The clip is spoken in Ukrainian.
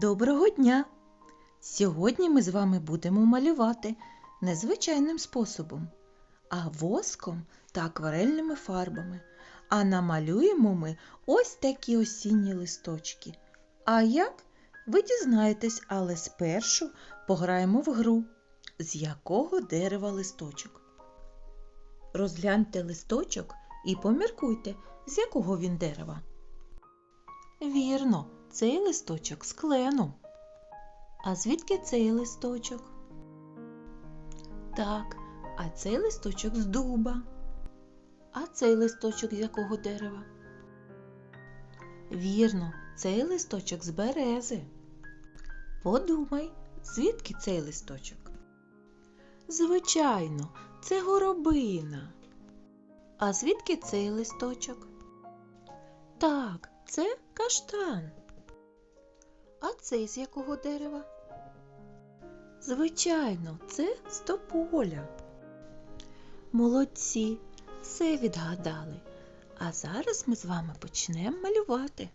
Доброго дня! Сьогодні ми з вами будемо малювати незвичайним способом, а воском та акварельними фарбами. А намалюємо ми ось такі осінні листочки. А як? Ви дізнаєтесь, але спершу пограємо в гру, з якого дерева листочок. Розгляньте листочок і поміркуйте, з якого він дерева. Вірно, цей листочок з клену. А звідки цей листочок? Так, а цей листочок з дуба. А цей листочок з якого дерева? Вірно, цей листочок з берези. Подумай, звідки цей листочок? Звичайно, це горобина. А звідки цей листочок? Так, це каштан. А цей з якого дерева? Звичайно, це з тополя. Молодці, все відгадали. А зараз ми з вами почнемо малювати.